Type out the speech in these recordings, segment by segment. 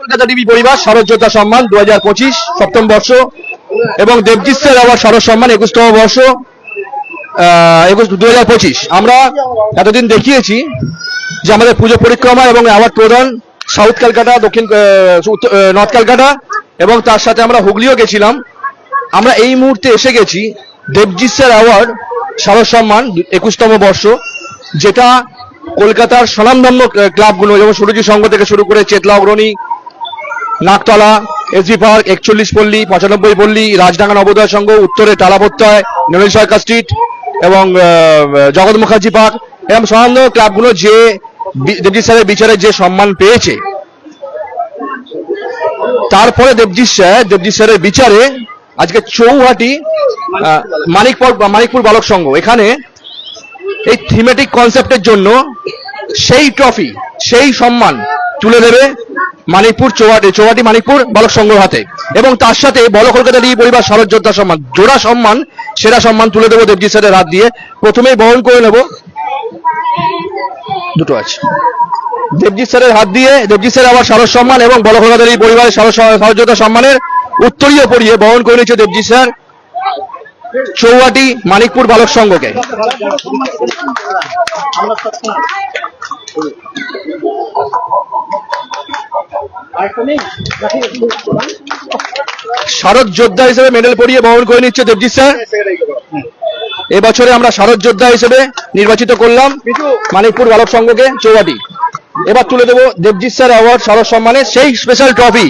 Kolkata TV পরিবার শারদযোদ্ধা সম্মান দু হাজার পঁচিশ সপ্তম বর্ষ, এবং দেবজিৎ স্যার আবার শারদ সম্মান, একুশতম বর্ষ একুশ দু আমরা এতদিন দেখিয়েছি যে আমাদের পুজো পরিক্রমা এবং অ্যাওয়ার্ড প্রদান সাউথ ক্যালকাটা, দক্ষিণ নর্থ ক্যালকাটা, এবং তার সাথে আমরা হুগলিও গেছিলাম। আমরা এই মুহূর্তে এসে গেছি দেবজিৎ স্যার অ্যাওয়ার্ড শারদ সম্মান, একুশতম বর্ষ, যেটা কলকাতার স্বনামধন্য ক্লাবগুলো, যেমন সুরজি সংঘ থেকে শুরু করে চেতলা অগ্রণী নাকতলা এসবি পার্ক, একচল্লিশ পল্লী, পঁচানব্বই পল্লী, রাজডাঙ্গা নবোদয় সংঘ, উত্তরে টালাপত্তয় নীল সরকার স্ট্রিট এবং জগৎ মুখার্জি পার্ক এবং স্বনামধন্য ক্লাবগুলো যে দেবজিৎ স্যারের বিচারে যে সম্মান পেয়েছে। তারপরে দেবজিৎ স্যার, দেবজিৎ স্যারের বিচারে আজকে চৌহাটি মানিকপুর মানিকপুর বালক সংঘ, এখানে এই থিমেটিক কনসেপ্টের জন্য সেই ট্রফি সেই সম্মান তুলে দেবে। মানিকপুর চৌহাটি চৌহাটি মানিকপুর বালক সংঘ হাতে। এবং তার সাথে বল কলকাতা লিগ পরিবার শারদ যোদ্ধা সম্মান। জোড়া সম্মান, সেরা সম্মান তুলে দেবো দেবজিৎ স্যারের হাত দিয়ে। প্রথমেই বহন করে নেব। দুটো আছে। দেবজিৎ স্যারের হাত দিয়ে, দেবজিৎ স্যার আবার শারদ সম্মান এবং বল কলকাতা লিগ পরিবারের শারদ শারদ যোদ্ধা সম্মানের উত্তরীয় পরিয়ে বহন করে নিচ্ছে দেবজিৎ স্যার। চৌহাটি মানিকপুর বালক সংঘকে। শারদ যোদ্ধা হিসেবে মেডেল পরিয়ে বহন করে নিচ্ছে দেবজিৎ স্যার। এবছরে আমরা শারদ যোদ্ধা হিসেবে নির্বাচিত করলাম মানিকপুর বালক সংঘকে চৌহাটি। এবার তুলে দেবো দেবজিৎ স্যার অ্যাওয়ার্ড, শারদ সম্মানে সেই স্পেশাল ট্রফি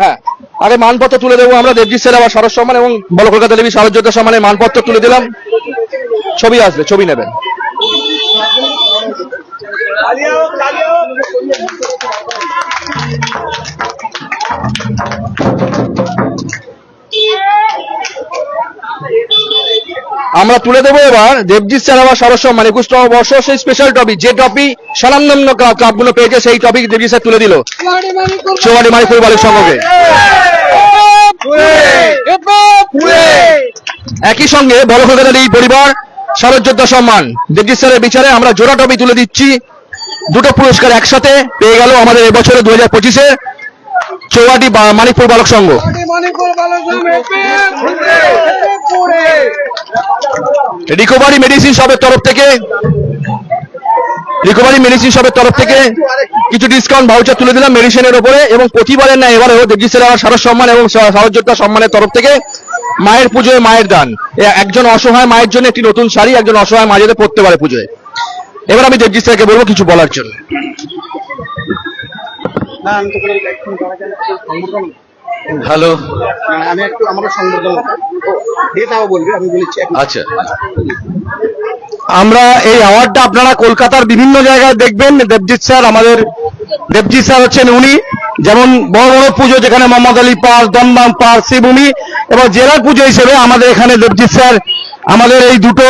হ্যাঁ আগে মানপত্র তুলে দেবো আমরা দেবজিৎ স্যার আবার শারদ সম্মান এবং বল কলকাতা দেবী শারদ যোদ্ধা সম্মানে মানপত্র তুলে দিলাম। ছবি আসবে, ছবি নেবেন। আমরা তুলে দেবো এবার দেবজিৎ স্যার আবার সরস্ব মানে একুশতম বর্ষ, সেই স্পেশাল টপি যে টপি স্বনামধন্য ক্লাবগুলো পেয়েছে, সেই টপিক দেবজিৎ স্যার তুলে দিল। চৌহাটি মানিকপুর বালিক সংঘকে একই সঙ্গে বড় কলকাতার এই পরিবার শারদ যোদ্ধা সম্মান। দেবজিৎ স্যারের বিচারে আমরা জোড়া টপি তুলে দিচ্ছি। দুটো পুরস্কার একসাথে পেয়ে গেল আমাদের এবছরে দু হাজার পঁচিশে। চৌহাটি মানিকপুর বালক সংঘ। রিকভারি মেডিসিন শপের তরফ থেকে রিকভারি মেডিসিন শপের তরফ থেকে কিছু ডিসকাউন্ট ভাউচার তুলে দিলাম মেডিসিনের ওপরে এবং প্রতিবারের না এবারেও দেবজিৎ স্যার আমার সারস সম্মান এবং সাহযোদ্ধা সম্মানের তরফ থেকে মায়ের পুজোয় মায়ের দান। একজন অসহায় মায়ের জন্য একটি নতুন শাড়ি একজন অসহায় মা যাতে পড়তে পারে পুজোয়। এবার আমি দেবজিৎ স্যারকে বলব কিছু বলার জন্য। হ্যালো আমি একটু বলবি? আমি বলেছি আচ্ছা। আমরা এই অ্যাওয়ার্ডটা আপনারা কলকাতার বিভিন্ন জায়গায় দেখবেন। দেবজিৎ স্যার আমাদের দেবজিৎ স্যার হচ্ছেন উনি। যেমন বড় বড় পুজো যেখানে মোহাম্মদ আলী পার্ক দমদম পার্ক শ্রীভূমি এবং জেলার পুজো হিসেবে আমাদের এখানে দেবজিৎ স্যার আমাদের এই দুটো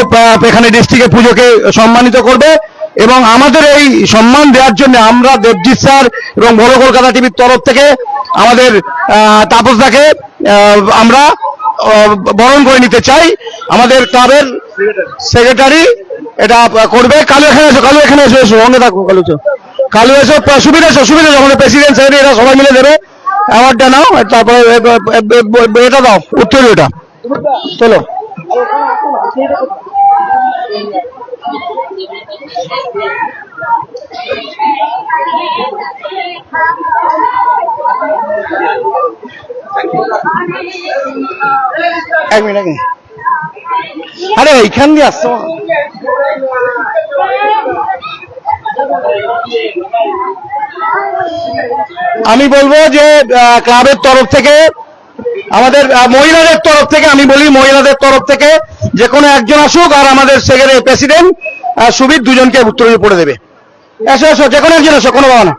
এখানে ডিস্ট্রিক্টের পুজোকে সম্মানিত করবে। এবং আমাদের এই সম্মান দেওয়ার জন্য আমরা দেবজিৎ স্যার এবং বড় কলকাতা টিভির তরফ থেকে আমাদের তাপসদাকে আমরা বরণ করে নিতে চাই। আমাদের ক্লাবের সেক্রেটারি এটা করবে। কালু, এখানে এসো, কালু, এখানে এসো এসো, সঙ্গে থাকো, কালু কালু, এসো সুবিধা এসো, সুবিধা, আমাদের প্রেসিডেন্ট সেক্রেটারি, এরা সবাই মিলে দেবে। অ্যাওয়ার্ডটা নাও, তারপরে এটা দাও, উত্তরীয়টা। চলো। এক মিনিট এক মিনিট আরে এইখান দিয়ে আসছো আমি বলব যে ক্লাবের তরফ থেকে আমাদের মহিলাদের তরফ থেকে, আমি বলি মহিলাদের তরফ থেকে, যে কোনো একজন আসুক আর আমাদের সেক্রেটারি প্রেসিডেন্ট সুবিধ দুজনকে উত্তরীয় পড়ে দেবে। এসো এসো, যে কোনো একজন এসো, কোনো বাবা না।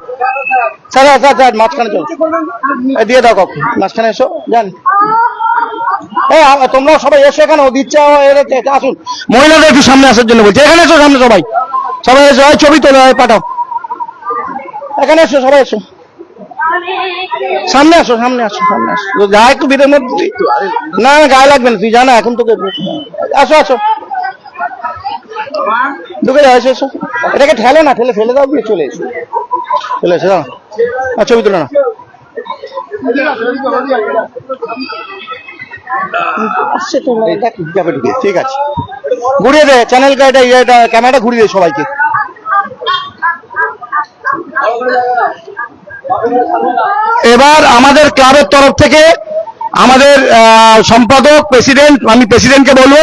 স্যার স্যার স্যার মাঝখানে চলো। দিয়ে দাও কখন মাঝখানে এসো, যান। তোমরা সবাই এসো এখানে, ও দিচ্ছে আসুন। মহিলাদের একটু সামনে আসার জন্য বলছি। এখানে এসো সামনে সবাই। সবাই এসো ছবি তোলো পাঠাও। এখানে এসো, সবাই এসো। সামনে আসো সামনে আসো সামনে আসো। যা একটু ভিড়ের মধ্যে না না গায়ে লাগবে না তুই জানা এখন তোকে আসো আসো। ঢুকে যাও এসো এসো। এটাকে ঠেলে না ঠেলে ফেলে দাও দিয়ে চলে এসো। চলে এসো দাও আর ছবি তুলে না যাবে ঢুকে ঠিক আছে। ঘুরিয়ে দে চ্যানেলটা এটা এটা ক্যামেরাটা ঘুরিয়ে দে সবাইকে। এবার আমাদের ক্লাবের তরফ থেকে আমাদের সম্পাদক প্রেসিডেন্ট আমি প্রেসিডেন্টকে বলব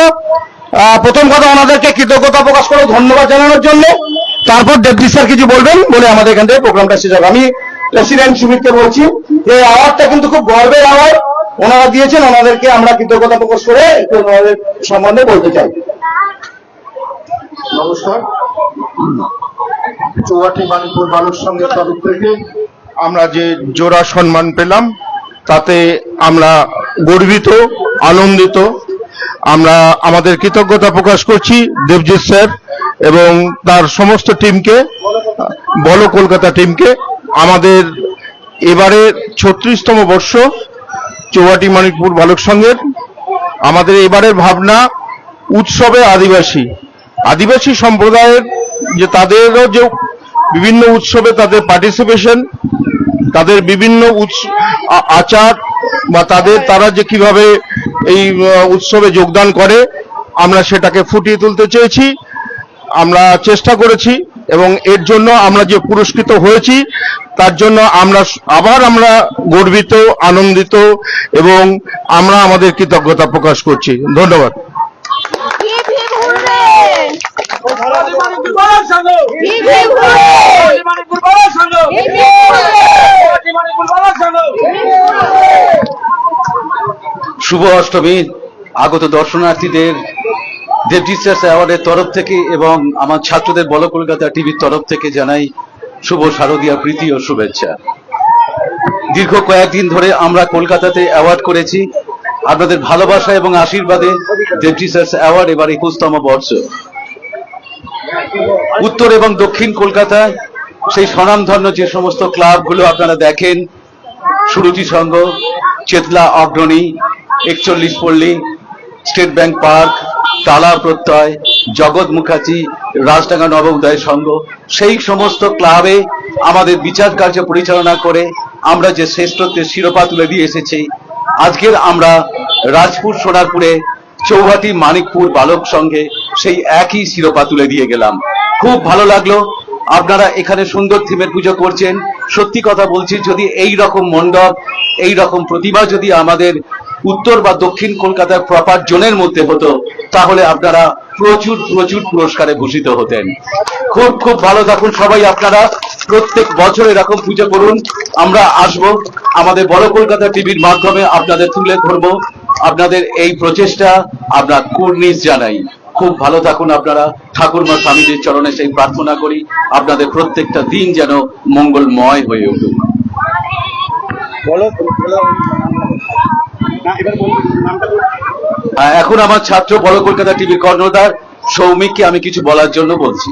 প্রথম কথা ওনাদেরকে কৃতজ্ঞতা প্রকাশ করে ধন্যবাদ জানানোর জন্য। তারপর ডেপুটি স্যার কিছু বলবেন বলে আমাদের এখান থেকে প্রোগ্রামটা শেষ হবে। আমি প্রেসিডেন্ট সুমিতকে বলছি এই অ্যাওয়ার্ডটা কিন্তু খুব গর্বের অ্যাওয়ার্ড ওনারা দিয়েছেন, ওনাদেরকে আমরা কৃতজ্ঞতা প্রকাশ করে ওনাদের সম্বন্ধে বলতে চাই। নমস্কার। চৌহাটি মানিপুর মানুষ সংঘের তরফ থেকে আমরা যে জোড়া সম্মান পেলাম, তাতে আমরা গর্বিত, আনন্দিত। আমরা আমাদের কৃতজ্ঞতা প্রকাশ করছি দেবজিৎ স্যার এবং তার সমস্ত টিমকে, বলো কলকাতা টিমকে। আমাদের এবারে ছত্রিশতম বর্ষ চৌহাটি মানিকপুর বালক সংঘের। আমাদের এবারের ভাবনা উৎসবে আদিবাসী। আদিবাসী সম্প্রদায়ের যে তাদেরও যে বিভিন্ন উৎসবে তাদের পার্টিসিপেশন তাদের বিভিন্ন আচার বা তাদের, তারা যে কীভাবে এই উৎসবে যোগদান করে, আমরা সেটাকে ফুটিয়ে তুলতে চেয়েছি, আমরা চেষ্টা করেছি, এবং এর জন্য আমরা যে পুরস্কৃত হয়েছি, তার জন্য আমরা আবার আমরা গর্বিত, আনন্দিত, এবং আমরা আমাদের কৃতজ্ঞতা প্রকাশ করছি। ধন্যবাদ। Hip hip hooray hip hip শুভ অষ্টমী। আগত দর্শনার্থীদের দেবজিৎ স্যার অ্যাওয়ার্ডের তরফ থেকে এবং আমার ছাত্রদের বল কলকাতা টিভির তরফ থেকে জানাই শুভ শারদীয়া প্রীতি ও শুভেচ্ছা। দীর্ঘ কয়েকদিন ধরে আমরা কলকাতাতে অ্যাওয়ার্ড করেছি। আপনাদের ভালোবাসা এবং আশীর্বাদে দেবজিৎ স্যার অ্যাওয়ার্ড এবার একুশতম বর্ষ। উত্তর এবং দক্ষিণ কলকাতায় সেই স্বনামধন্য যে সমস্ত ক্লাবগুলো আপনারা দেখেন, সুরুচি সংঘ, চেতলা অগ্রণী, একচল্লিশ পল্লী, স্টেট ব্যাংক পার্ক তালা প্রত্যয়, জগৎ মুখার্জি, রাজডাঙ্গা নব উদয় সংঘ, সেই সমস্ত ক্লাবে আমাদের বিচার কার্য পরিচালনা করে আমরা যে শ্রেষ্ঠত্বের শিরোপা তুলে দিয়ে এসেছি। আজকের আমরা রাজপুর সোনারপুরে চৌহাটি মানিকপুর বালক সঙ্গে সেই একই শিরোপা তুলে দিয়ে গেলাম। খুব ভালো লাগল। আপনারা এখানে সুন্দর থিমের পুজো করছেন। সত্যি কথা বলছি, যদি এই রকম মণ্ডপ, এই রকম প্রতিভা যদি আমাদের উত্তর বা দক্ষিণ কলকাতার প্রপার জোনের মধ্যে হতো, তাহলে আপনারা প্রচুর প্রচুর পুরস্কারে ভূষিত হতেন। খুব খুব ভালো থাকুন সবাই আপনারা। প্রত্যেক বছর এরকম পুজো করুন। আমরা আসব। আমাদের বড় কলকাতা টিভির মাধ্যমে আপনাদের তুলে ধরবো। আপনাদের এই প্রচেষ্টা আমরা কুর্নিশ জানাই। খুব ভালো থাকুন আপনারা। ঠাকুরমা স্বামীজির চরণে সেই প্রার্থনা করি। আপনাদের প্রত্যেকটা দিন যেন মঙ্গলময় হয়ে উঠুক। এখন আমার ছাত্র বড় কলকাতা টিভির কর্ণধার সৌমিককে আমি কিছু বলার জন্য বলছি।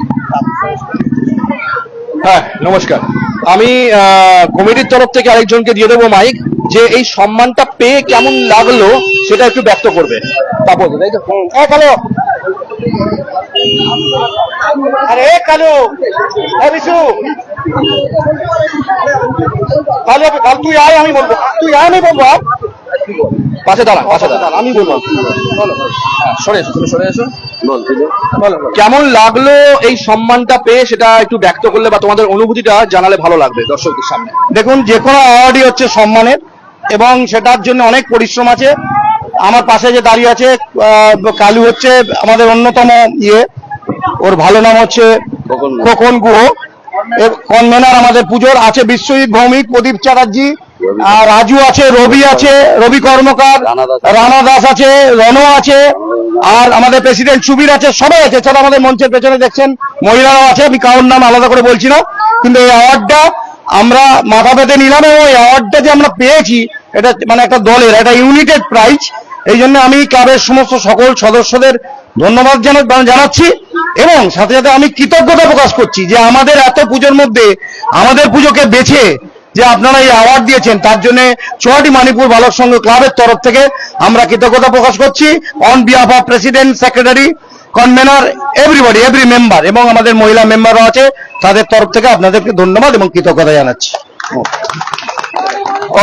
হ্যাঁ নমস্কার। আমি কমিটির তরফ থেকে আরেকজনকে দিয়ে দেবো মাইক, যে এই সম্মানটা পেয়ে কেমন লাগল সেটা একটু ব্যক্ত করবে। তাপস তাই তো হ্যাঁ তুই আয়, আমি বলব। তুই আয়, আমি বলব। পাশে দাঁড়া পাশে আমি বলব হ্যাঁ, সরে এসো। তুমি সরে এসো। কেমন লাগল এই সম্মানটা পেয়ে সেটা একটু ব্যক্ত করলে বা তোমাদের অনুভূতিটা জানালে ভালো লাগবে দর্শকদের সামনে। দেখুন যে কোনো অ্যাওয়ার্ডই হচ্ছে সম্মানের এবং সেটার জন্য অনেক পরিশ্রম আছে। আমার পাশে যে দাঁড়িয়ে আছে কালু হচ্ছে আমাদের অন্যতম ইয়ে। ওর ভালো নাম হচ্ছে খোকন গুহ। কনভেনার আমাদের পুজোর আছে বিশ্বজিৎ ভৌমিক প্রদীপ চ্যাটার্জি রাজু আছে রবি আছে রবি কর্মকার রানা দাস আছে। রণ আছে আর আমাদের প্রেসিডেন্ট সুবীর আছে সবাই আছে। এছাড়া আমাদের মঞ্চের পেছনে দেখছেন মহিলারাও আছে আমি কারোর নাম আলাদা করে বলছি না। কিন্তু এই অ্যাওয়ার্ডটা আমরা মাথা পেতে নিলাম এবং এই অ্যাওয়ার্ডটা যে আমরা পেয়েছি এটা মানে একটা দলের একটা ইউনিটেড প্রাইজ। এই জন্য আমি ক্লাবের সমস্ত সকল সদস্যদের ধন্যবাদ জানা- জানাচ্ছি এবং সাথে সাথে আমি কৃতজ্ঞতা প্রকাশ করছি যে আমাদের এত পুজোর মধ্যে আমাদের পুজোকে বেছে যে আপনারা এই অ্যাওয়ার্ড দিয়েছেন, তার জন্য চুয়াটি মানিপুর বালক সংঘ ক্লাবের তরফ থেকে আমরা কৃতজ্ঞতা প্রকাশ করছি। On behalf of president secretary convener everybody every member এবং আমাদের মহিলা মেম্বারও আছে, তাদের তরফ থেকে আপনাদেরকে ধন্যবাদ এবং কৃতজ্ঞতা জানাচ্ছি।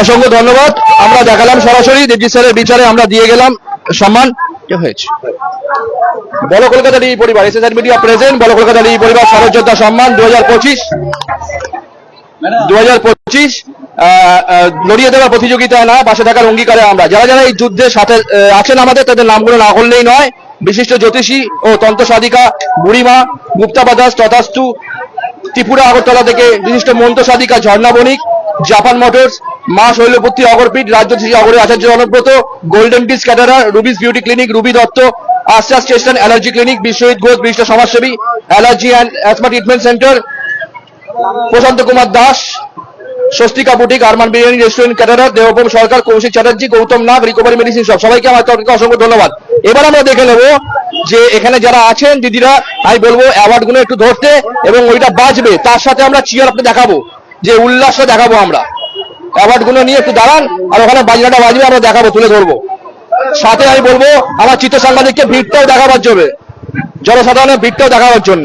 অসংখ্য ধন্যবাদ। আমরা দেখালাম সরাসরি, দেবজিৎ স্যারের বিচারে আমরা দিয়ে গেলাম সম্মান। হয়েছে? বলো কলকাতা টিভি পরিবার এসএসআর মিডিয়া প্রেজেন্ট বলো কলকাতা টিভি পরিবার সরযোদ্ধা সম্মান দু হাজার পঁচিশ। দু হাজার দেওয়ার প্রতিযোগিতায় না, পাশে থাকার অঙ্গীকারে আমরা। যারা যারা এই যুদ্ধের সাথে আছেন আমাদের, তাদের নামগুলো না করলেই নয়। বিশিষ্ট জ্যোতিষী ও তন্ত্র সাধিকা বুড়িমা, গুপ্তা তথাস্তু, ত্রিপুরা আগরতলা থেকে বিশিষ্ট মন্ত্র সাধিকা ঝর্ণা বণিক, জাপান মোটরস, মা শৈলপুত্রী অগরপীঠ Rajyashree অগরী Acharya Janabrata, golden peace caterer, Ruby's beauty clinic, Ruby Dutta আশ্বাস station allergy clinic, Biswajit Ghosh, বিশিষ্ট সমাজসেবী, allergy and asthma treatment centre Prashanta Kumar Das, Swastika boutique, Arman biryani restaurant caterer Debapam Sarkar, Kaushik Chatterjee, Gautam Nag recovery medicine সব। সবাইকে আমার তরফ অসংখ্য ধন্যবাদ। এবার আমরা দেখে নেব যে এখানে যারা আছেন দিদিরা আমি বলব অ্যাওয়ার্ডগুলো একটু ধরতে এবং ওইটা বাজবে। তার সাথে আমরা চিয়ার আপনি দেখাবো, যে উল্লাস দেখাবো আমরা। অ্যাওয়ার্ডগুলো নিয়ে একটু দাঁড়ান, আর ওখানে বাজনাটা বাজবে, আমরা দেখাবো, তুলে ধরবো। সাথে আমি বলব, আমার চিত্র সাংবাদিককে ভিড়টাও দেখাবার জন্য, জনসাধারণের ভিড়টাও দেখাবার জন্য।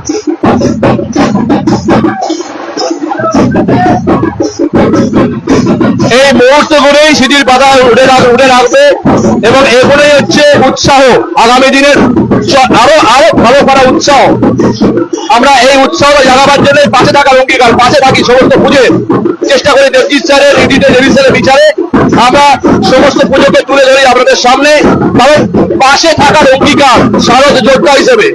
এই মুহূর্ত করেই সিটির পাতা উঠে উঠে রাখবে এবং এগুলোই হচ্ছে উৎসাহ। আগামী দিনের আরও আরও ভালো করা উৎসাহ। আমরা এই উৎসাহ জাগাবার জন্য পাশে থাকার অঙ্গীকার, পাশে থাকি সমস্ত পুজোর চেষ্টা করি দেবজিৎ স্যারের এডিটে দেবী স্যারের বিচারে আমরা সমস্ত পুজোকে তুলে ধরি আপনাদের সামনে, কারণ পাশে থাকার অঙ্গীকার শারদ যোদ্ধা হিসেবে।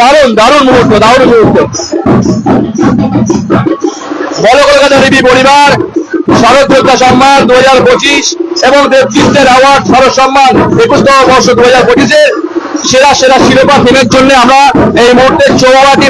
দারুণ দারুণ মুহূর্ত দারুণ মুহূর্ত। বলো কলকাতা দেবী পরিবার শরৎ সম্মান দু হাজার পঁচিশ এবং দেবচিত্রের অ্যাওয়ার্ড শরৎ সম্মান একুশতম বর্ষ দু হাজার পঁচিশে সেরা সেরা শিরোপা ফিমের জন্য আমরা এই মুহূর্তে চৌবাটি